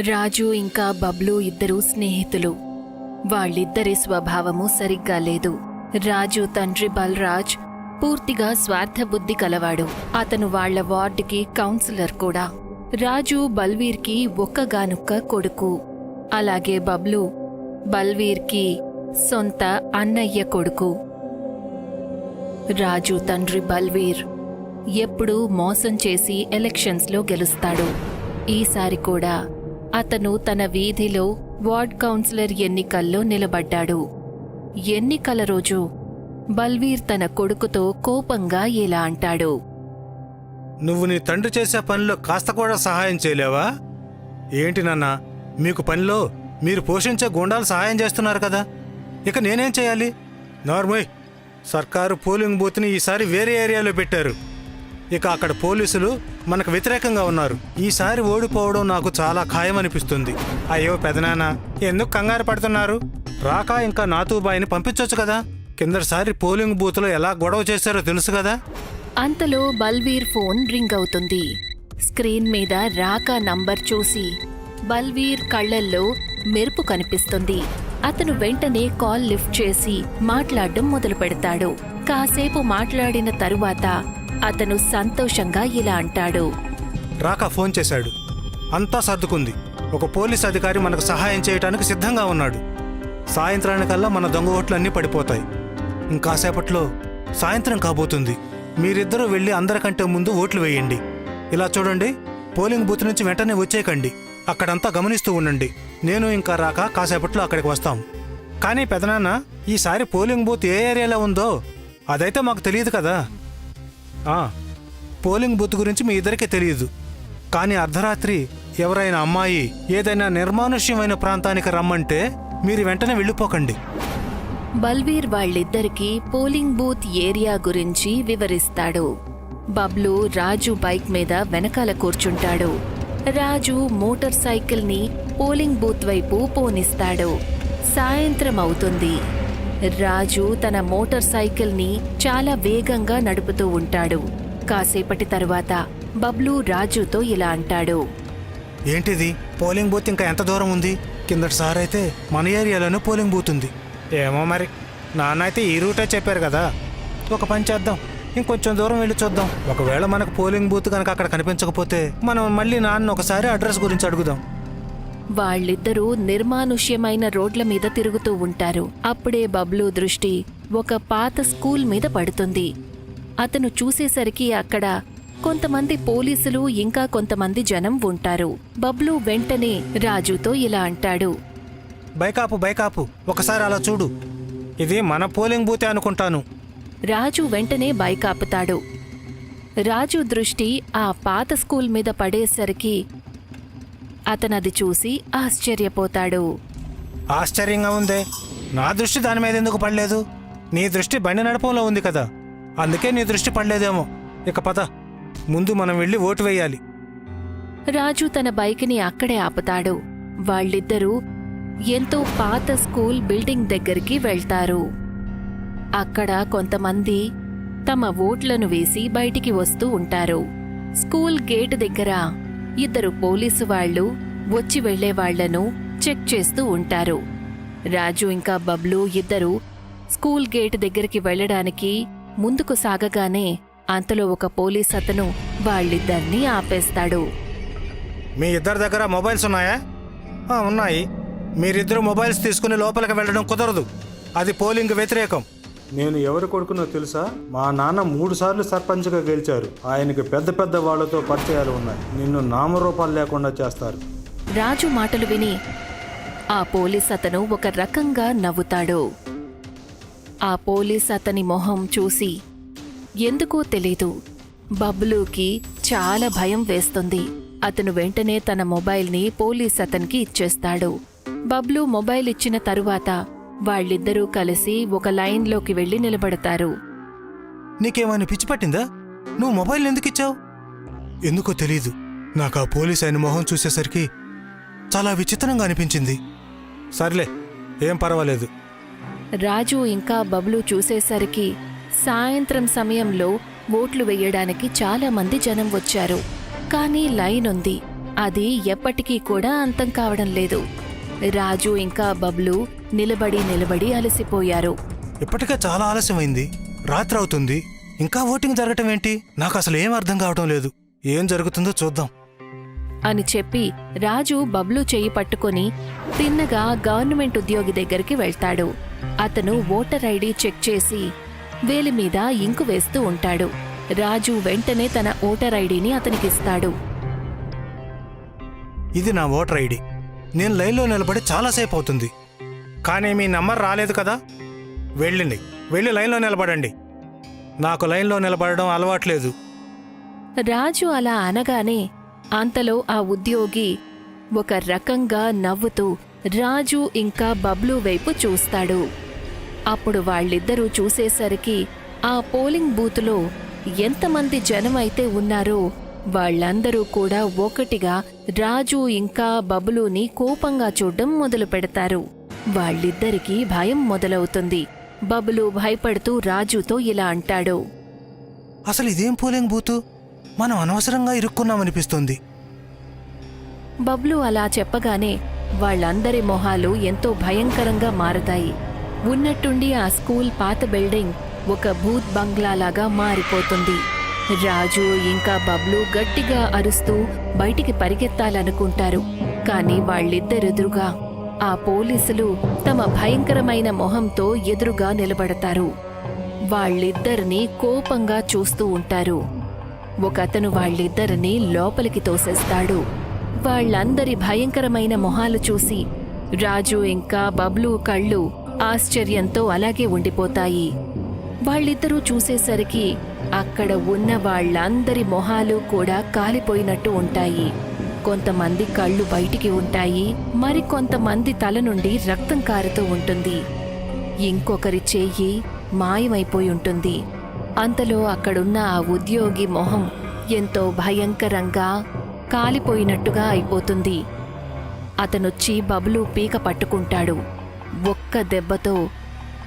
రాజు ఇంకా బబ్లు ఇద్దరూ స్నేహితులు. వాళ్ళిద్దరి స్వభావము సరిగ్గా లేదు. రాజు తండ్రి బల్రాజ్ పూర్తిగా స్వార్థబుద్ధి కలవాడు. అతను వాళ్ళ వార్డుకి కౌన్సిలర్ కూడా. రాజు బల్వీర్కి ఒక్కగానుక్క కొడుకు. అలాగే బబ్లు బల్వీర్కి సొంత అన్నయ్య కొడుకు. రాజు తండ్రి బల్వీర్ ఎప్పుడూ మోసం చేసి ఎలక్షన్స్లో గెలుస్తాడు. ఈసారి కూడా అతను తన వీధిలో వార్డ్ కౌన్సిలర్ ఎన్నికల్లో నిలబడ్డాడు. ఎన్నికల రోజు బల్వీర్ తన కొడుకుతో కోపంగా ఇలా అంటాడు. నువ్వు నీ తండ్రి చేసే పనిలో కాస్త కూడా సహాయం చేయలేవా? ఏంటి నాన్న మీకు పనిలో మీరు పోషించే గుండాలు సహాయం చేస్తున్నారు కదా? ఇక నేనేం చేయాలి? నార్మోయ్ సర్కారు పోలింగ్ బూత్ని ఈసారి వేరే ఏరియాలో పెట్టారు. ఇక అక్కడ పోలీసులు మనకు వ్యతిరేకంగా ఉన్నారు. ఈసారి ఓడిపోవడం నాకు చాలా ఖాయమనిపిస్తుంది. అయ్యో పెదనాన్న ఎందుకు కంగారు పడుతున్నారు? రాకా ఇంకా నాతూబాయిని పంపించవచ్చు కదా? కిందసారి పోలింగ్ బూత్లో ఎలా గొడవ చేశారో తెలుసు కదా? అంతలో బల్వీర్ ఫోన్ రింగ్ అవుతుంది. స్క్రీన్ మీద రాకా నంబర్ చూసి బల్వీర్ కళ్ళల్లో మెరుపు కనిపిస్తుంది. అతను వెంటనే కాల్ లిఫ్ట్ చేసి మాట్లాడడం మొదలు పెడతాడు. కాసేపు మాట్లాడిన తరువాత అతను సంతోషంగా ఇలా అంటాడు. రాకా ఫోన్ చేశాడు. అంతా సర్దుకుంది. ఒక పోలీస్ అధికారి మనకు సహాయం చేయడానికి సిద్ధంగా ఉన్నాడు. సాయంత్రానికల్లా మన దొంగ ఓట్లన్నీ పడిపోతాయి. ఇంకాసేపట్లో సాయంత్రం కాబోతుంది. మీరిద్దరూ వెళ్ళి అందరికంటే ముందు ఓట్లు వేయండి. ఇలా చూడండి పోలింగ్ బూత్ నుంచి వెంటనే వచ్చేయకండి. అక్కడంతా గమనిస్తూ ఉండండి. నేను ఇంకా రాక కాసేపట్లో అక్కడికి వస్తాం. కానీ పెదనాన్న ఈసారి పోలింగ్ బూత్ ఏ ఏరియాలో ఉందో అదైతే మాకు తెలియదు కదా. పోలింగ్ బూత్ గురించి మీ ఇద్దరికీ తెలియదు. కానీ అర్ధరాత్రి ఎవరైనా అమ్మాయి ఏదైనా నిర్మానుష్యమైన ప్రాంతానికి రమ్మంటే మీరు వెంటనే వెళ్ళిపోకండి. బల్వీర్ వాళ్ళిద్దరికీ పోలింగ్ బూత్ ఏరియా గురించి వివరిస్తాడు. బబ్లు రాజు బైక్ మీద వెనకాల కూర్చుంటాడు. రాజు మోటార్ సైకిల్ని పోలింగ్ బూత్ వైపు పోనిస్తాడు. సాయంత్రం అవుతుంది. రాజు తన మోటార్ సైకిల్ని చాలా వేగంగా నడుపుతూ ఉంటాడు. కాసేపటి తరువాత బబ్లు రాజుతో ఇలా అంటాడు. ఏంటిది? పోలింగ్ బూత్ ఇంకా ఎంత దూరం ఉంది? కిందటిసారి అయితే మన ఏరియాలోనే పోలింగ్ బూత్ ఉంది. ఏమో మరి. నాన్న అయితే ఈ రూటే చెప్పారు కదా. ఒక పని చేద్దాం. ఇంకొంచెం దూరం వెళ్ళి చూద్దాం. ఒకవేళ మనకు పోలింగ్ బూత్ కనుక అక్కడ కనిపించకపోతే మనం మళ్ళీ నాన్న ఒకసారి అడ్రస్ గురించి అడుగుదాం. వాళ్ళిద్దరూ నిర్మానుష్యమైన రోడ్ల మీద తిరుగుతూ ఉంటారు. అప్పుడే బబ్లు దృష్టి ఒక పాత స్కూల్ మీద పడుతుంది. అతను చూసేసరికి అక్కడ కొంతమంది పోలీసులు ఇంకా కొంతమంది జనం ఉంటారు. బబ్లు వెంటనే రాజుతో ఇలా అంటాడు. బైకాపు బైకాపు ఒకసారి అలా చూడు. ఇది మన పోలింగ్ బూతే అనుకుంటాను. రాజు వెంటనే బైక్ ఆపుతాడు రాజు దృష్టి ఆ పాత స్కూల్ మీద పడేసరికి అతనది చూసి ఆశ్చర్యపోతాడు. ఆశ్చర్యంగా ఉందే. నా దృష్టి దాని మీద ఎందుకు పడలేదు? నీ దృష్టి బండి నడపంలో ఉంది కదా. అందుకే నీ దృష్టి పడలేదేమో. ఇక పద. ముందు మనం వెళ్ళి ఓటు వేయాలి. రాజు తన బైక్ని అక్కడే ఆపుతాడు. వాళ్ళిద్దరూ ఎంతో పాత స్కూల్ బిల్డింగ్ దగ్గరికి వెళ్తారు. అక్కడ కొంతమంది తమ ఓట్లను వేసి బయటికి వస్తూ ఉంటారు. స్కూల్ గేటు దగ్గర ఇద్దరు పోలీసు వాళ్ళు వచ్చి వెళ్ళే వాళ్ళను చెక్ చేస్తూ ఉంటారు. రాజు ఇంకా బబ్లు ఇద్దరు స్కూల్ గేట్ దగ్గరికి వెళ్ళడానికి ముందుకు సాగగానే అంతలో ఒక పోలీస్ అతను వాళ్ళిద్దరినీ ఆపేస్తాడు. మీ ఇద్దరి దగ్గర మొబైల్స్ ఉన్నాయా? ఉన్నాయి. మీరిద్దరు మొబైల్స్ తీసుకుని లోపలికి వెళ్ళడం కుదరదు. అది పోలింగ్ వ్యతిరేకం. నేను ఎవరి కొడుకునో తెలుసా? మా నాన్న మూడు సార్లు సర్పంచ్గా గెలిచారు. ఆయనకు పెద్ద పెద్ద వాళ్ళతో పరిచయాలు ఉన్నాయి. నిన్ను నామరూపాలు లేకుండా చేస్తారు. రాజు మాటలు విని ఆ పోలీస్ అతను ఒక రకంగా నవ్వుతాడు. ఆ పోలీస్ అతని మొహం చూసి ఎందుకో తెలీదు. బబ్లూకి చాలా భయం వేస్తుంది. అతను వెంటనే తన మొబైల్ని పోలీస్ అతనికి ఇచ్చేస్తాడు. బబ్లు మొబైల్ ఇచ్చిన తరువాత వాళ్ళిద్దరూ కలిసి ఒక లైన్లోకి వెళ్ళి నిలబడతారు. నీకేమైనా పిచ్చి పట్టిందా? నువ్వు మొబైల్ ఎందుకు ఇచ్చావు ఎందుకో తెలీదు. నాకు ఆ పోలీస్ ఆయన మొహం చూసేసరికి చాలా విచిత్రంగా అనిపించింది. సర్లే ఏం పర్వాలేదు. రాజు ఇంకా బబ్లు చూసేసరికి సాయంత్రం సమయంలో ఓట్లు వేయడానికి చాలా మంది జనం వచ్చారు. కానీ లైన్ ఉంది. అది ఎప్పటికీ కూడా అంతం కావడం లేదు. రాజు ఇంకా బబ్లు నిలబడి నిలబడి అలసిపోయారు. ఇప్పటికే చాలా ఆలస్యమైంది. రాత్రి అవుతుంది. ఇంకా ఓటింగ్ జరగటం ఏంటి? నాకు అసలు ఏం అర్థం కావటం లేదు. ఏం జరుగుతుందో చూద్దాం. అని చెప్పి రాజు బబ్లు చెయ్యి పట్టుకొని తిన్నగా గవర్నమెంట్ ఉద్యోగి దగ్గరికి వెళ్తాడు. అతను ఓటర్ ఐడి చెక్ చేసి వేలి మీద ఇంకు వేస్తూ ఉంటాడు. రాజు వెంటనే తన ఓటర్ ఐడిని అతనికిస్తాడు ఇది నా ఓటర్ ఐడి నేను లైన్లో నిలబడి చాలాసేపు అవుతుంది. కానీ మీ నంబర్ రాలేదు కదా? వెళ్ళండి. వెళ్ళి లైన్లో నిలబడండి. నాకు లైన్లో నిలబడడం అలవాట్లేదు. రాజు అలా అనగానే అంతలో ఆ ఉద్యోగి ఒక రకంగా నవ్వుతూ రాజు ఇంకా బబ్లు వైపు చూస్తాడు. అప్పుడు వాళ్ళిద్దరూ చూసేసరికి ఆ పోలింగ్ బూతులో ఎంతమంది జనం అయితే ఉన్నారో వాళ్ళందరూ కూడా ఒకటిగా రాజు ఇంకా బబ్లుని కోపంగా చూడ్డం మొదలు పెడతారు. వాళ్ళిద్దరికీ భయం మొదలవుతుంది. బబ్లు భయపడుతూ రాజుతో ఇలా అంటాడు. అసలు ఇదేం పోలింగ్ బూతు? మనం అనవసరంగా ఇరుక్కున్నామనిపిస్తుంది. బబ్లు అలా చెప్పగానే వాళ్ళందరి మొహాలు ఎంతో భయంకరంగా మారతాయి. ఉన్నట్టుండి ఆ స్కూల్ పాత బిల్డింగ్ ఒక భూత్ బంగ్లాలాగా మారిపోతుంది. రాజు ఇంకా బబ్లు గట్టిగా అరుస్తూ బయటికి పరిగెత్తాలనుకుంటారు. కాని వాళ్ళిద్దరెదురుగా ఆ పోలీసులు తమ భయంకరమైన మొహంతో ఎదురుగా నిలబడతారు. వాళ్ళిద్దరినీ కోపంగా చూస్తూ ఉంటారు. ఒకతను వాళ్ళిద్దరినీ లోపలికి తోసేస్తాడు. వాళ్ళందరి భయంకరమైన మొహాలు చూసి రాజు ఇంకా బబ్లు కళ్ళు ఆశ్చర్యంతో అలాగే ఉండిపోతాయి. వాళ్ళిద్దరూ చూసేసరికి అక్కడ ఉన్న వాళ్ళందరి మొహాలు కూడా కాలిపోయినట్టు ఉంటాయి. కొంతమంది కళ్ళు బయటికి ఉంటాయి మరికొంతమంది తల నుండి రక్తం కారుతూ ఉంటుంది. ఇంకొకరి చెయ్యి మాయమైపోయి ఉంటుంది. అంతలో అక్కడున్న ఆ ఉద్యోగి మొహం ఎంతో భయంకరంగా కాలిపోయినట్టుగా అయిపోతుంది. అతనొచ్చి బబ్లు పీక పట్టుకుంటాడు. ఒక్క దెబ్బతో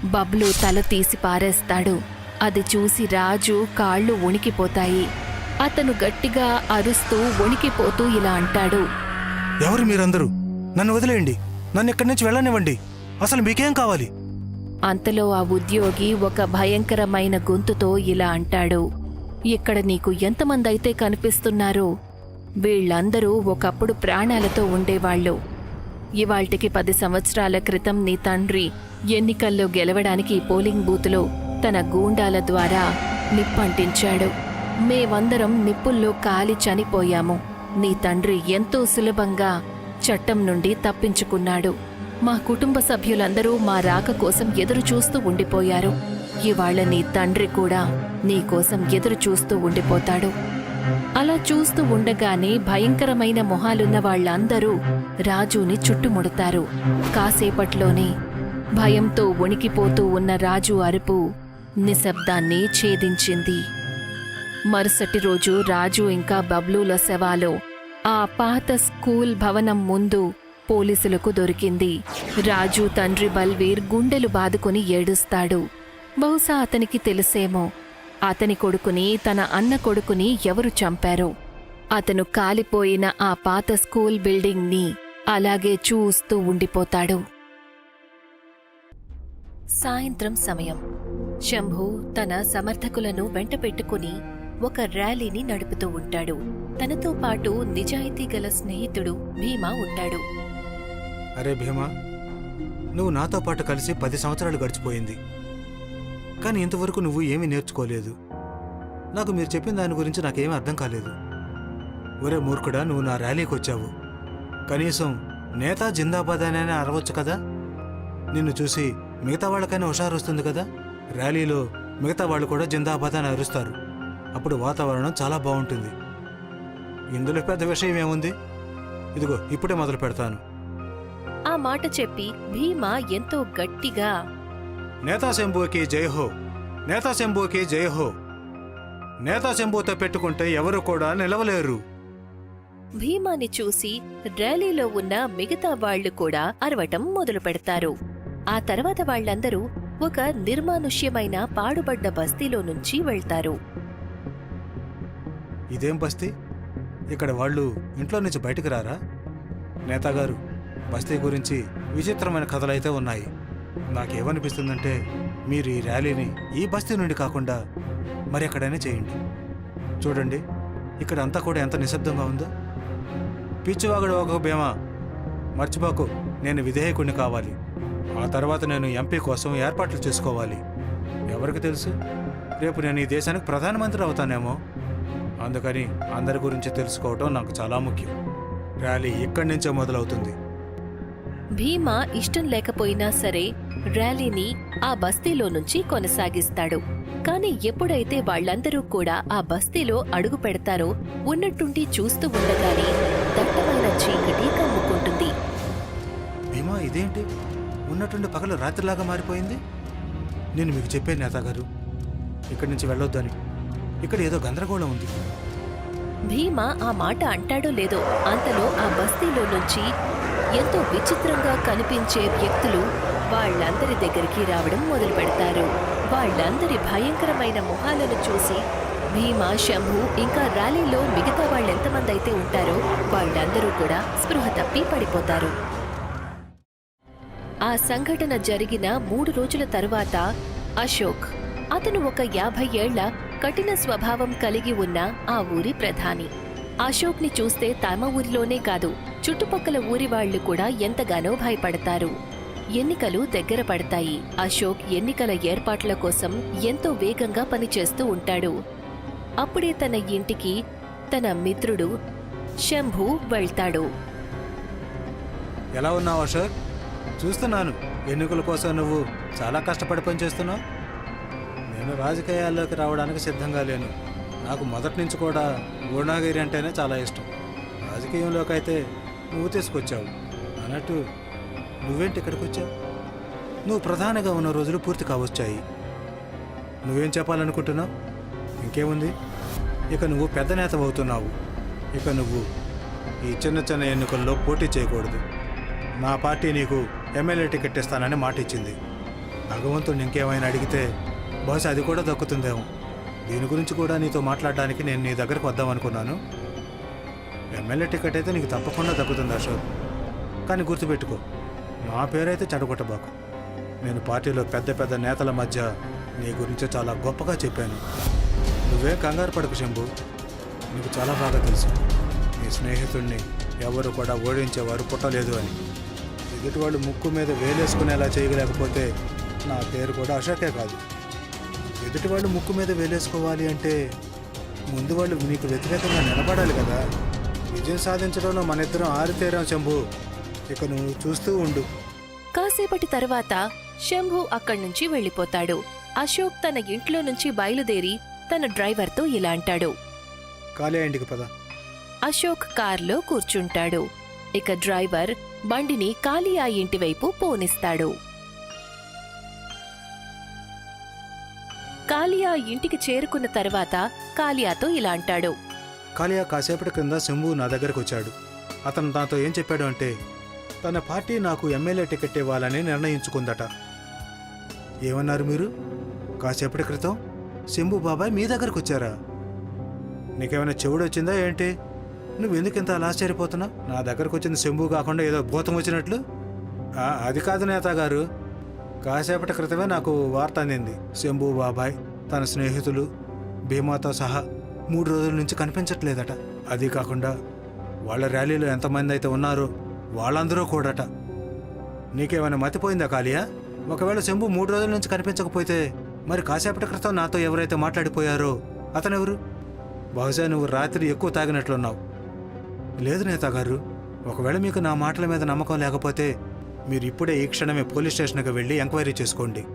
బబ్లు తల తీసి పారేస్తాడు. అది చూసి రాజు కాళ్ళు వణికిపోతాయి. అతను గట్టిగా అరుస్తూ వణికిపోతూ ఇలా అంటాడు. ఎవరు మీరందరూ? నన్ను వదిలేయండి. నన్ను ఇక్కడి నుంచి వెళ్ళనివ్వండి. అసలు మీకేం కావాలి? అంతలో ఆ ఉద్యోగి ఒక భయంకరమైన గొంతుతో ఇలా అంటాడు. ఇక్కడ నీకు ఎంతమంది అయితే కనిపిస్తున్నారో వీళ్ళందరూ ఒకప్పుడు ప్రాణాలతో ఉండేవాళ్ళు. ఇవాల్టికి పది సంవత్సరాల క్రితం నీ తండ్రి ఎన్నికల్లో గెలవడానికి పోలింగ్ బూతులో తన గూండాల ద్వారా నిప్పంటించాడు. మేమందరం నిప్పుల్లో కాలి చనిపోయాము. నీ తండ్రి ఎంతో సులభంగా చట్టం నుండి తప్పించుకున్నాడు. మా కుటుంబ సభ్యులందరూ మా రాక కోసం ఎదురు చూస్తూ ఉండిపోయారు. ఇవాళ నీ తండ్రి కూడా నీకోసం ఎదురు చూస్తూ ఉండిపోతాడు. అలా చూస్తూ ఉండగానే భయంకరమైన మొహాలున్న వాళ్ళందరూ రాజుని చుట్టుముడతారు. కాసేపట్లోనే భయంతో వణికిపోతూ ఉన్న రాజు అరుపు నిశ్శబ్దాన్ని ఛేదించింది. మరుసటి రోజు రాజు ఇంకా బబ్లూల శవాలో ఆ పాత స్కూల్ భవనం ముందు పోలీసులకు దొరికింది. రాజు తండ్రి బల్వీర్ గుండెలు బాదుకొని ఏడుస్తాడు. బహుశా అతనికి తెలిసేమో. అతని కొడుకుని తన అన్న కొడుకుని ఎవరు చంపారో. అతను కాలిపోయిన ఆ పాత స్కూల్ బిల్డింగ్ని అలాగే చూస్తూ ఉండిపోతాడు. సాయంత్రం సమయం. శంభు తన సమర్థకులను వెంట పెట్టుకుని ఒక ర్యాలీని నడుపుతూ ఉంటాడు. తనతో పాటు నిజాయితీ గల స్నేహితుడు భీమా ఉంటాడు. అరే భీమా నువ్వు నాతో పాటు కలిసి పది సంవత్సరాలు గడిచిపోయింది. కానీ ఇంతవరకు నువ్వు ఏమీ నేర్చుకోలేదు. నాకు మీరు చెప్పిన దాని గురించి నాకేమీ అర్థం కాలేదు. ఒరే మూర్ఖుడా నువ్వు నా ర్యాలీకి వచ్చావు. కనీసం నేతా జిందాబాద్ అని అరవచ్చు కదా? నిన్ను చూసి మిగతా వాళ్ళకైనా హుషారు వస్తుంది కదా? ర్యాలీలో మిగతా వాళ్ళు కూడా జిందాబాద్ అని అరుస్తారు. అప్పుడు వాతావరణం చాలా బాగుంటుంది. ఇందులో పెద్ద విషయం ఏముంది? ఇదిగో ఇప్పుడే మొదలు పెడతాను. ఆ మాట చెప్పి భీమా ఎంతో గట్టిగా నేతా శంభుకి జై హో నేతా శంభుకి జై హో. నేతా శంభుతో పెట్టుకుంటే ఎవరు కూడా నిలవలేరు. భీమాని చూసి ర్యాలీలో ఉన్న మిగతా వాళ్ళు కూడా అరవటం మొదలు పెడతారు ఆ తర్వాత వాళ్ళందరూ ఒక నిర్మానుష్యమైన పాడుబడ్డ బస్తీలో నుంచి వెళ్తారు. ఇదేం బస్తీ? ఇక్కడ వాళ్ళు ఇంట్లో నుంచి బయటకు రారా? నేతాగారు బస్తీ గురించి విచిత్రమైన కథలైతే ఉన్నాయి. నాకేమనిపిస్తుందంటే మీరు ఈ ర్యాలీని ఈ బస్తీ నుండి కాకుండా మరి ఎక్కడైనా చేయండి. చూడండి ఇక్కడ అంతా కూడా ఎంత నిశ్శబ్దంగా ఉందో. పిచ్చివాగడు ఒక భీమా మర్చిపోకు నేను విధేయకుడిని కావాలి. ఆ తర్వాత నేను ఎంపీ కోసం ఏర్పాట్లు చేసుకోవాలి. ఎవరికి తెలుసు? రేపు నేను ఈ దేశానికి ప్రధానమంత్రి అవుతానేమో. అందుకని అందరి గురించి తెలుసుకోవటం నాకు చాలా ముఖ్యం. ర్యాలీ ఇక్కడి నుంచే మొదలవుతుంది. భీమా ఇష్టం లేకపోయినా సరే ర్యాలీని ఆ బస్తీలో నుంచి కొనసాగిస్తాడు. కాని ఎప్పుడైతే వాళ్ళందరూ కూడా ఆ బస్తీలో అడుగు పెడతారో ఉన్నట్టుండి చూస్తూ ఉండగానే దట్టమైన చీకటి కమ్ముకుంటుంది. భీమా ఇదేంటి? ఉన్నట్టుండి పగలు రాత్రిలాగా మారిపోయింది? నేను మీకు చెప్పే నేతాగారు ఇక్కడి నుంచి వెళ్ళొద్దని ఇక్కడ ఏదో గందరగోళం ఉంది. భీమా ఆ మాట అంటాడో లేదో అంతలో ఆ బస్తీలో నుంచి ఎంతో విచిత్రంగా కనిపించే వ్యక్తులు వాళ్ళందరి దగ్గరికి రావడం మొదలు పెడతారు. వాళ్ళందరి భయంకరమైన మొహాలను చూసి భీమా శంభు ఇంకా ర్యాలీలో మిగతా వాళ్ళెంతమంది అయితే ఉంటారో వాళ్ళందరూ కూడా స్పృహ తప్పి పడిపోతారు. ఆ సంఘటన జరిగిన మూడు రోజుల తరువాత అశోక్ అతను ఒక యాభై ఏళ్ళ కఠిన స్వభావం కలిగి ఉన్న ఆ ఊరి ప్రధాని. అశోక్ని చూస్తే తమ ఊరిలోనే కాదు చుట్టుపక్కల ఊరి వాళ్ళు కూడా ఎంతగానో భయపడతారు. ఎన్నికలు దగ్గర పడతాయి. అశోక్ ఎన్నికల ఏర్పాట్ల కోసం ఎంతో వేగంగా పనిచేస్తూ ఉంటాడు. అప్పుడే తన ఇంటికి తన మిత్రుడు శంభు వెళ్తాడు. ఎలా ఉన్నావు అశోక్? చూస్తున్నాను. ఎన్నికల కోసం నువ్వు చాలా కష్టపడి పనిచేస్తున్నావు నేను రాజకీయాల్లోకి రావడానికి సిద్ధంగా లేను. నాకు మొదటి నుంచి కూడా గుణాగిరి అంటేనే చాలా ఇష్టం. రాజకీయంలోకి అయితే నువ్వు తీసుకొచ్చావు. అన్నట్టు నువ్వేంటి ఇక్కడికి వచ్చావు? నువ్వు ప్రధానిగా ఉన్న రోజులు పూర్తి కావచ్చాయి. నువ్వేం చెప్పాలనుకుంటున్నావు? ఇంకేముంది? ఇక నువ్వు పెద్ద నేత అవుతున్నావు. ఇక నువ్వు ఈ చిన్న చిన్న ఎన్నికల్లో పోటీ చేయకూడదు. నా పార్టీ నీకు ఎమ్మెల్యే టికెట్ ఇస్తానని మాట ఇచ్చింది. భగవంతుడు ఇంకేమైనా అడిగితే బహుశా అది కూడా దక్కుతుందేమో. దీని గురించి కూడా నీతో మాట్లాడడానికి నేను నీ దగ్గరకు వద్దామనుకున్నాను. ఎమ్మెల్యే టికెట్ అయితే నీకు తప్పకుండా దక్కుతుంది అశోక్. కానీ గుర్తుపెట్టుకో నా పేరైతే చెడగొట్టబాకు. నేను పార్టీలో పెద్ద పెద్ద నేతల మధ్య నీ గురించి చాలా గొప్పగా చెప్పాను. నువ్వే కంగారు పడకు శంభు. నీకు చాలా బాగా తెలుసు. నీ స్నేహితుడిని ఎవరు కూడా ఓడించేవారు పుట్టలేదు అని. ఎదుటి వాళ్ళు ముక్కు మీద వేలేసుకునేలా చేయలేకపోతే నా పేరు కూడా అశోకే కాదు. ఎదుటి వాళ్ళు ముక్కు మీద వేలేసుకోవాలి అంటే ముందు వాళ్ళు నీకు వ్యతిరేకంగా నిలబడాలి కదా. విజయం సాధించడంలో మన ఇద్దరం ఆరితేరాం శంభు. ఇక నువ్వు చూస్తూ ఉండు. కాసేపటి తర్వాత శంభు అక్కడి నుంచి వెళ్ళిపోతాడు. అశోక్ తన ఇంట్లో నుంచి బయలుదేరి తన డ్రైవర్తో ఇలా అంటాడు. కాలే ఇంటికి పద. అశోక్ కార్లో కూర్చుంటాడు. ఇక డ్రైవర్ బండిని కాలియా ఇంటివైపు పోనిస్తాడు. కాలియా ఇంటికి చేరుకున్న తర్వాత కాలియాతో ఇలా అంటాడు. కాలియా కాసేపటి క్రింద శంభు నా దగ్గరకు వచ్చాడు. అతను నాతో ఏం చెప్పాడు అంటే తన పార్టీ నాకు ఎమ్మెల్యే టికెట్ ఇవ్వాలని నిర్ణయించుకుందట. ఏమన్నారు మీరు? కాసేపటి క్రితం శంభు బాబాయ్ మీ దగ్గరకు వచ్చారా? నీకేమైనా చెవుడు వచ్చిందా ఏంటి? నువ్వు ఎందుకు ఇంత అలా ఆశ్చర్యపోతున్నావు నా దగ్గరకు వచ్చింది శంభు కాకుండా ఏదో భూతం వచ్చినట్లు? అది కాదు నేత గారు కాసేపటి క్రితమే నాకు వార్త అందింది. శంభు బాబాయ్ తన స్నేహితులు భీమాతో సహా మూడు రోజుల నుంచి కనిపించట్లేదట. అది కాకుండా వాళ్ళ ర్యాలీలో ఎంతమంది అయితే ఉన్నారో వాళ్ళందరూ కూడట. నీకేమైనా మతిపోయిందా కాలియా ఒకవేళ శంభు మూడు రోజుల నుంచి కనిపించకపోతే మరి కాసేపటి క్రితం నాతో ఎవరైతే మాట్లాడిపోయారో అతనెవరు? బహుశా నువ్వు రాత్రి ఎక్కువ తాగినట్లున్నావు. లేదు నేతాగారు ఒకవేళ మీకు నా మాటల మీద నమ్మకం లేకపోతే మీరు ఇప్పుడే ఈ క్షణమే పోలీస్ స్టేషన్కి వెళ్ళి ఎంక్వైరీ చేసుకోండి.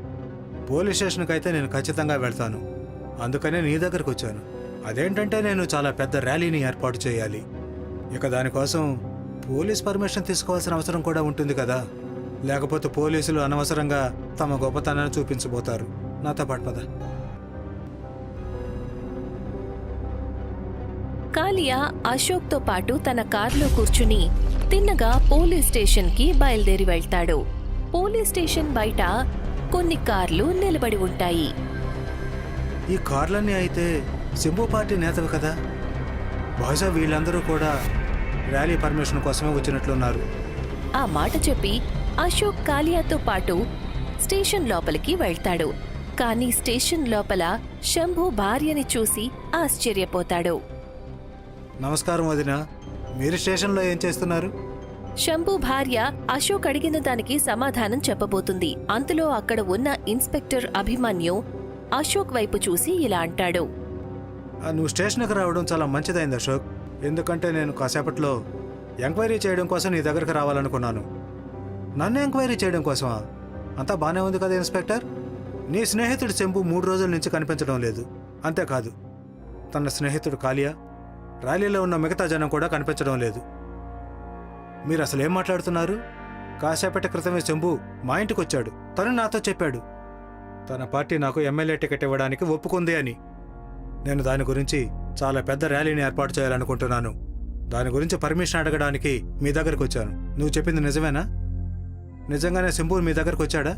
పోలీస్ స్టేషన్కి అయితే నేను ఖచ్చితంగా వెళ్తాను. అందుకనే నీ దగ్గరకు వచ్చాను. అదేంటంటే నేను చాలా పెద్ద ర్యాలీని ఏర్పాటు చేయాలి. ఇక దానికోసం పోలీస్ పర్మిషన్ తీసుకోవాల్సిన అవసరం కూడా ఉంటుంది కదా. లేకపోతే పోలీసులు అనవసరంగా తమ గొప్పతనాన్ని చూపించబోతారు. నాతో పాటు పద. కాలియా అశోక్తో పాటు తన కార్లో కూర్చుని తిన్నగా పోలీస్ స్టేషన్కి బయలుదేరి వెళ్తాడు. పోలీస్ స్టేషన్ బయట కొన్ని కార్లు నిలబడి ఉంటాయి. ఈ కార్లన్నీ అయితే శంభు పార్టీ నేతవి కదా? బహుశా వీళ్ళందరూ కూడా ర్యాలీ పర్మిషన్ కోసమే వచ్చినట్లున్నారు. ఆ మాట చెప్పి అశోక్ కాలియాతో పాటు స్టేషన్ లోపలికి వెళ్తాడు. కానీ స్టేషన్ లోపల శంభు భార్యని చూసి ఆశ్చర్యపోతాడు. నమస్కారం వదిన. మీరు స్టేషన్లో ఏం చేస్తున్నారు? శంభు భార్య అశోక్ అడిగిన దానికి సమాధానం చెప్పబోతుంది. అంతలో అక్కడ ఉన్న ఇన్స్పెక్టర్ అభిమన్యు అశోక్ వైపు చూసి ఇలా అంటాడు. నువ్వు స్టేషన్కి రావడం చాలా మంచిదైంది అశోక్. ఎందుకంటే నేను కాసేపట్లో ఎంక్వైరీ చేయడం కోసం నీ దగ్గరకు రావాలనుకున్నాను. నన్ను ఎంక్వైరీ చేయడం కోసమా? అంతా బాగానే ఉంది కదా ఇన్స్పెక్టర్? నీ స్నేహితుడు చెంపు మూడు రోజుల నుంచి కనిపించడం లేదు. అంతేకాదు తన స్నేహితుడు కాలియా? ర్యాలీలో ఉన్న మిగతా జనం కూడా కనిపించడం లేదు. మీరు అసలు ఏం మాట్లాడుతున్నారు? కాసేపటి క్రితమే శంభు మా ఇంటికి వచ్చాడు తను నాతో చెప్పాడు. తన పార్టీ నాకు ఎమ్మెల్యే టికెట్ ఇవ్వడానికి ఒప్పుకుంది అని. నేను దాని గురించి చాలా పెద్ద ర్యాలీని ఏర్పాటు చేయాలనుకుంటున్నాను. దాని గురించి పర్మిషన్ అడగడానికి మీ దగ్గరకు వచ్చాను నువ్వు చెప్పింది నిజమేనా? నిజంగానే శంభు మీ దగ్గరకు వచ్చాడా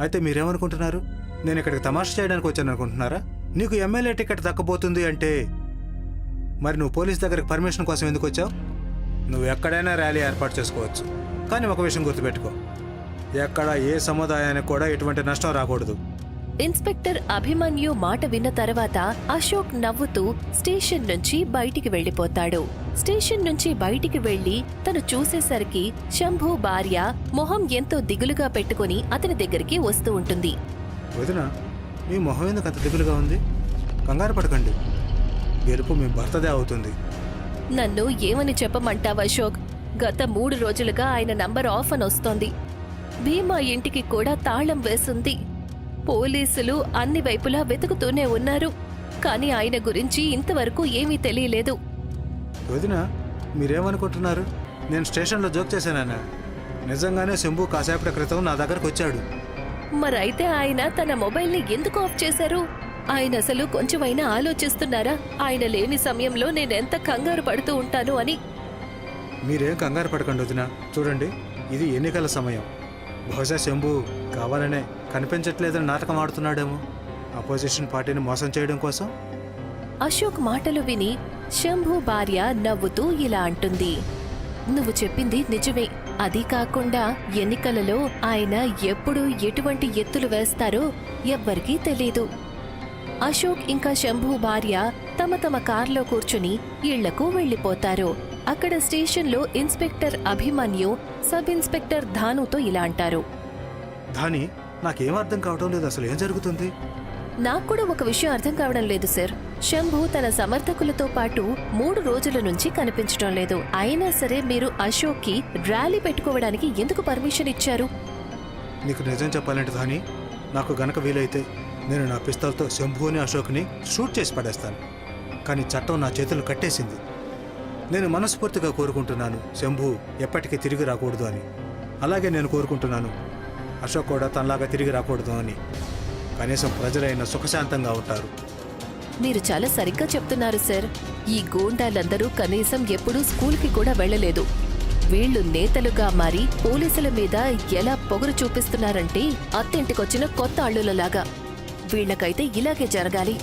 అయితే మీరేమనుకుంటున్నారు? నేను ఇక్కడికి తమాషా చేయడానికి వచ్చాను అనుకుంటున్నారా నీకు ఎమ్మెల్యే టికెట్ దక్కబోతుంది అంటే మరి నువ్వు పోలీస్ దగ్గరకు పర్మిషన్ కోసం ఎందుకు వచ్చావు? నువ్వు ఎక్కడైనా ర్యాలీ ఏర్పాటు చేసుకోవచ్చు. కానీ ఒక విషయం గుర్తుపెట్టుకో. ఎక్కడ ఏ సముదాయానికి కూడా ఎటువంటి నష్టం రాకూడదు. ఇన్స్పెక్టర్ అభిమన్యు మాట విన్న తర్వాత అశోక్ నవ్వుతూ స్టేషన్ నుంచి బయటికి వెళ్ళిపోతాడు స్టేషన్ నుంచి బయటికి వెళ్ళి తను చూసేసరికి శంభు భార్య మొహం ఎంతో దిగులుగా పెట్టుకుని అతని దగ్గరికి వస్తూ ఉంటుంది. వదిన మీ మొహం ఎందుకు అంత దిగులుగా ఉంది? కంగారు పడకండి. గెలుపు మీ భర్తదే అవుతుంది. నన్ను ఏమని చెప్పమంటావు అశోక్? గత మూడు రోజులుగా ఆయన నంబర్ ఆఫ్ అని వస్తోంది. భీమా ఇంటికి కూడా తాళం వేసుంది. పోలీసులు అన్ని వైపులా వెతుకుతూనే ఉన్నారు. కానీ ఆయన గురించి ఇంతవరకు ఏమీ తెలియలేదు. వదిన మీరేమనుకుంటున్నారు? నేను స్టేషన్లో జోక్ చేశానా నిజంగానే శంభు కాసేపటి క్రితం నా దగ్గరకు వచ్చాడు. మరైతే ఆయన తన మొబైల్ని ఎందుకు ఆఫ్ చేశారు? ఆయన అసలు కొంచెమైనా ఆలోచిస్తున్నారా? ఆయన లేని సమయంలో నేనెంత కంగారు పడుతూ ఉంటాను అని. మీరేం కంగారు పడకండి వదిన. చూడండి ఇది ఎన్నికల సమయం. బహుశా శంభు కావాలనే కనిపించట్లేదని నాటకం ఆడుతున్నాడేమో. అపోజిషన్ పార్టీని మోసం చేయడం కోసం? అశోక్ మాటలు విని శంభు భార్య నవ్వుతూ ఇలా అంటుంది. నువ్వు చెప్పింది నిజమే. అది కాకుండా ఎన్నికలలో ఆయన ఎప్పుడు ఎటువంటి ఎత్తులు వేస్తారో ఎవ్వరికీ తెలీదు. అశోక్ ఇంకా శంభు భార్య తమ తమ కార్లో కూర్చుని ఇళ్ళకు వెళ్ళిపోతారు అక్కడ స్టేషన్లో ఇన్స్పెక్టర్ అభిమన్యు సబ్ ఇన్స్పెక్టర్ ధానుతో ఇలా అంటారు. దాని నాకేం అర్థం కావడం లేదు అసలు ఏం జరుగుతుంది? నాకు కూడా ఒక విషయం అర్థం కావడం లేదు సార్. శంభు తన సమర్థకులతో పాటు మూడు రోజుల నుంచి కనిపించడం లేదు. అయినా సరే మీరు అశోక్కి ర్యాలీ పెట్టుకోవడానికి ఎందుకు పర్మిషన్ ఇచ్చారు? నీకు నిజం చెప్పాలంటే ధాని నాకు గనక వీలైతే నేను నా పిస్తల్తో శంభుని అశోక్ని షూట్ చేసి పడేస్తాను. కానీ చట్టం నా చేతులు కట్టేసింది. నేను మనస్ఫూర్తిగా కోరుకుంటున్నాను శంభు ఎప్పటికీ తిరిగి రాకూడదు అని. అలాగే నేను కోరుకుంటున్నాను అశోక్ కూడా తనలాగా తిరిగి రాకూడదు అని. కనీసం ప్రజలైన సుఖశాంతంగా ఉంటారు. మీరు చాలా సరిగ్గా చెప్తున్నారు సార్. ఈ గోండాలందరూ కనీసం ఎప్పుడూ స్కూల్కి కూడా వెళ్ళలేదు. వీళ్ళు నేతలుగా మారి పోలీసుల మీద ఎలా పొగరు చూపిస్తున్నారంటే అత్తింటికొచ్చిన కొత్త అల్లులలాగా వీళ్ళకైతే ఇలాగే జరగాలి.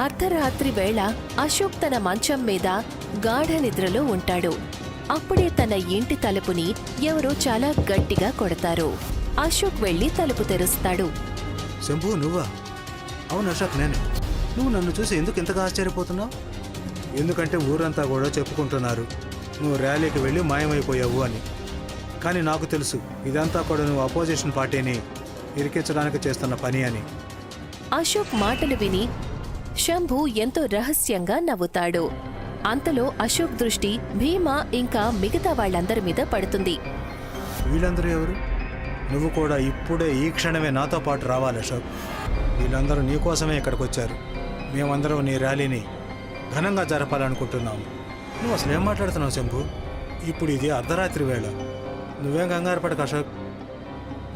అర్ధరాత్రి వేళ అశోక్ తన మంచం మీద గాఢ నిద్రలో ఉంటాడు. అప్పుడే తన ఇంటి తలుపుని ఎవరో చాలా గట్టిగా కొడతారు. అశోక్ వెళ్ళి తలుపు తెరుస్తాడు. శంభు నువ్వా? అవును అశోక్ నేనే. నువ్వు నన్ను చూసి ఎందుకు ఇంతగా ఆశ్చర్యపోతున్నావు? ఎందుకంటే ఊరంతా కూడా చెప్పుకుంటున్నారు. నువ్వు ర్యాలీకి వెళ్ళి మాయమైపోయావు అని. కానీ నాకు తెలుసు ఇదంతా కూడా నువ్వు అపోజిషన్ పార్టీని ఇరికించడానికి చేస్తున్న పని అని. అశోక్ మాటలు విని శంభు ఎంతో రహస్యంగా నవ్వుతాడు. అంతలో అశోక్ దృష్టి భీమా ఇంకా మిగతా వాళ్ళందరి మీద పడుతుంది. వీళ్ళందరూ ఎవరు? నువ్వు కూడా ఇప్పుడే ఈ క్షణమే నాతో పాటు రావాలి అశోక్. వీళ్ళందరూ నీ కోసమే ఇక్కడికి వచ్చారు మేమందరం నీ ర్యాలీని ఘనంగా జరపాలనుకుంటున్నాము. నువ్వు అసలు ఏం మాట్లాడుతున్నావు శంభు? ఇప్పుడు ఇది అర్ధరాత్రి వేళ. నువ్వేం కంగారు పడక అశోక్.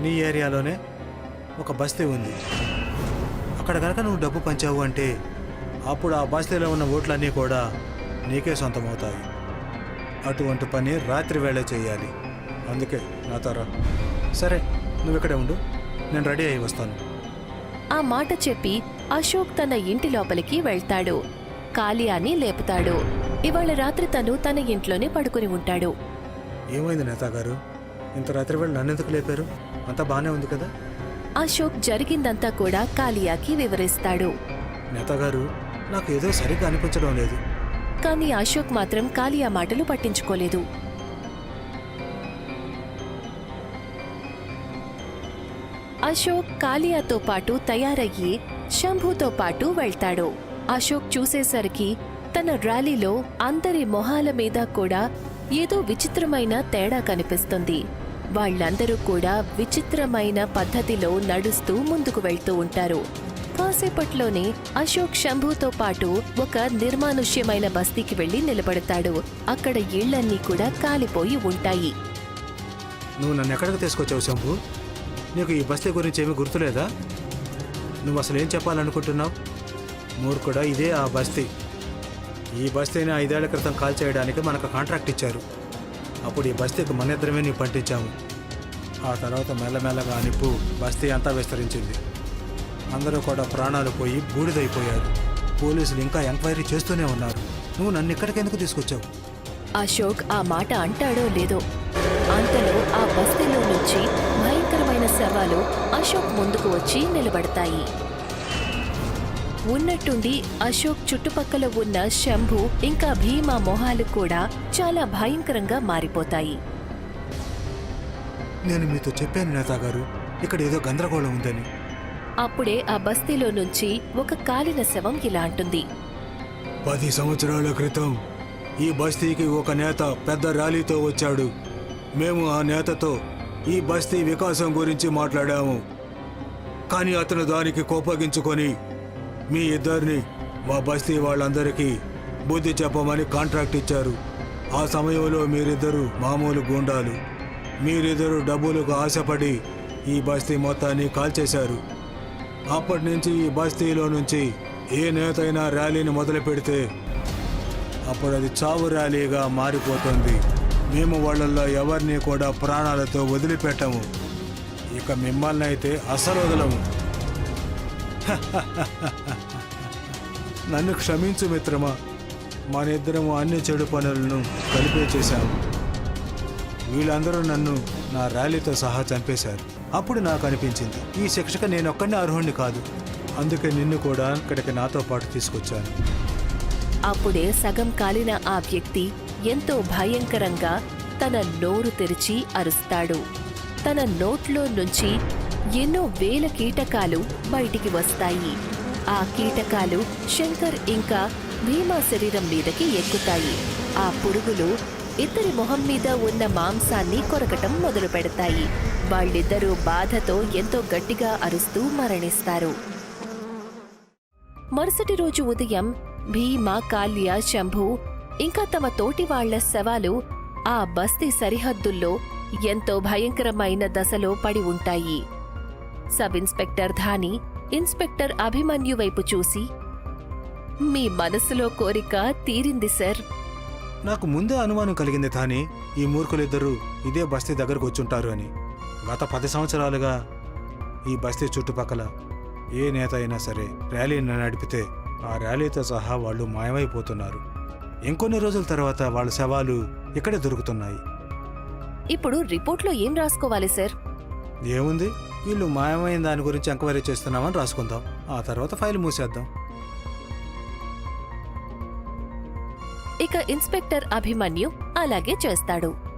నీ ఏరియాలోనే ఒక బస్తీ ఉంది. అక్కడ కనుక నువ్వు డబ్బు పంచావు అంటే అప్పుడు ఆ బస్తీలో ఉన్న ఓట్లన్నీ కూడా నీకే సొంతమవుతాయి. అటువంటి పని రాత్రి వేళ చేయాలి. అందుకే నాతో రా. సరే నువ్వు ఇక్కడే ఉండు. నేను రెడీ అయి వస్తాను. ఆ మాట చెప్పి అశోక్ తన ఇంటి లోపలికి వెళ్తాడు. కాలియాని లేపుతాడు. ఇవాళ రాత్రి తను తన ఇంట్లోనే పడుకుని ఉంటాడు. ఏమైంది నేతా గారు ఇంత రాత్రి వేళ నన్ను ఎందుకు లేపారు? అంతా బాగానే ఉంది కదా? అశోక్ జరిగిందంతా కూడా కాలియాకి వివరిస్తాడు. నేతా గారు నాకు ఏదో సరిగ్గా అనిపించడం లేదు. కానీ అశోక్ మాత్రం కాలియా మాటలు పట్టించుకోలేదు. అశోక్ కాలియాతో పాటు తయారయ్యి శంభుతో పాటు వెళ్తాడు. అశోక్ చూసేసరికి తన ర్యాలీలో అందరి మొహాల మీద కూడా ఏదో విచిత్రమైన తేడా కనిపిస్తుంది. వాళ్ళందరూ కూడా విచిత్రమైన పద్ధతిలో నడుస్తూ ముందుకు వెళ్తూ ఉంటారు. కాసేపట్లోనే అశోక్ శంభుతో పాటు ఒక నిర్మానుష్యమైన బస్తీకి వెళ్ళి నిలబడతాడు. అక్కడ ఇళ్ళన్నీ కూడా కాలిపోయి ఉంటాయి. నువ్వు నన్ను ఎక్కడికి తీసుకొచ్చావు శంభు? నీకు ఈ బస్తీ గురించి ఏమీ గుర్తులేదా? నువ్వు అసలు ఏం చెప్పాలనుకుంటున్నావు? మూర్ఖుడా ఇదే ఆ బస్తీ. ఈ బస్తీని ఐదేళ్ళ క్రితం కాల్ చేయడానికి మనకు కాంట్రాక్ట్ ఇచ్చారు. అప్పుడు ఈ బస్తీకి మన ఇద్దరమే నీ పంటించాము ఆ తర్వాత మెల్లమెల్లగా నిప్పు బస్తీ అంతా విస్తరించింది. అందరూ కూడా ప్రాణాలు పోయి బూడిదైపోయారు. పోలీసులు ఇంకా ఎంక్వైరీ చేస్తూనే ఉన్నారు. నువ్వు నన్ను ఇక్కడికెందుకు తీసుకొచ్చావు? అశోక్ ఆ మాట అంటాడో లేదో అంతలో ఆ బస్తీలో నుంచి భయంకరమైన శవాలు అశోక్ ముందుకు వచ్చి నిలబడతాయి. ఉన్నట్టుండి అశోక్ చుట్టుపక్కల ఉన్న శంభు ఇంకా భీమా మొహాలు కూడా చాలా భయంకరంగా మారిపోతాయి. నేను మీతో చెప్పాను నేతా గారు ఇక్కడ ఏదో గందరగోళం ఉందని. అప్పుడే ఆ బస్తీలో నుంచి ఒక కాలిన శవం ఇలా అంటుంది. పది సంవత్సరాల క్రితం ఈ బస్తీకి ఒక నేత పెద్ద ర్యాలీతో వచ్చాడు. మేము ఆ నేతతో ఈ బస్తీ వికాసం గురించి మాట్లాడాము. కానీ అతను దానికి కోపగించుకొని మీ ఇద్దరిని మా బస్తీ వాళ్ళందరికీ బుద్ధి చెప్పమని కాంట్రాక్ట్ ఇచ్చారు. ఆ సమయంలో మీరిద్దరు మామూలు గూండాలు. మీరిద్దరు డబ్బులకు ఆశపడి ఈ బస్తీ మొత్తాన్ని కాల్చేశారు. అప్పటి నుంచి ఈ బస్తీలో నుంచి ఏ నేతైనా ర్యాలీని మొదలు పెడితే అప్పుడు అది చావు ర్యాలీగా మారిపోతుంది. మేము వాళ్ళల్లో ఎవరిని కూడా ప్రాణాలతో వదిలిపెట్టము. ఇక మిమ్మల్ని అయితే అసలు వదలము. నన్ను క్షమించు మిత్రమా మనిద్దరము అన్ని చెడు పనులను కలిపే చేశాము. వీళ్ళందరూ నన్ను నా ర్యాలీతో సహా చంపేశారు. అప్పుడు నాకు అనిపించింది ఈ శిక్షక నేను ఒక్కడిని అర్హుణ్ణి కాదు. అందుకే నిన్ను కూడా ఇక్కడికి నాతో పాటు తీసుకొచ్చాను. అప్పుడే సగం కాలిన ఆ వ్యక్తి ఎంతో భయంకరంగా తన నోరు తెరిచి అరుస్తాడు. తన నోట్లో నుంచి ఎన్నో వేల కీటకాలు బయటికి వస్తాయి. ఆ కీటకాలు శంకర్ ఇంకా భీమా శరీరం మీదకి ఎక్కుతాయి. ఆ పురుగులు ఇద్దరి మొహం మీద ఉన్న మాంసాన్ని కొరకటం మొదలు పెడతాయి. వాళ్ళిద్దరూ బాధతో ఎంతో గట్టిగా అరుస్తూ మరణిస్తారు. మరుసటి రోజు ఉదయం భీమ కాల్య శంభు ఇంకా తమ తోటి వాళ్ళ శవాలు ఆ బస్తీ సరిహద్దుల్లో ఎంతో భయంకరమైన దశలో పడి ఉంటాయి. Sub inspector Dhani inspector Abhimanyu వైపు చూసి మీ మనసులో కోరిక తీరింది సార్. నాకు ముందే అనుమానం కలిగింది తాని ఈ మూర్ఖులిద్దరూ ఇదే బస్తీ దగ్గరకు వచ్చుంటారు అని. గత పది సంవత్సరాలుగా ఈ బస్తీ చుట్టుపక్కల ఏ నేత అయినా సరే ర్యాలీని నడిపితే ఆ ర్యాలీతో సహా వాళ్ళు మాయమైపోతున్నారు. ఇంకొన్ని రోజుల తర్వాత వాళ్ళ శవాలు ఇక్కడే దొరుకుతున్నాయి. ఇప్పుడు రిపోర్ట్లో ఏం రాసుకోవాలి సార్? ఏముంది? వీళ్ళు మాయమైన దాని గురించి ఎంక్వైరీ చేస్తున్నామని రాసుకుందాం. ఆ తర్వాత ఫైల్ మూసేద్దాం. ఇక ఇన్స్పెక్టర్ అభిమన్యు అలాగే చేస్తాడు.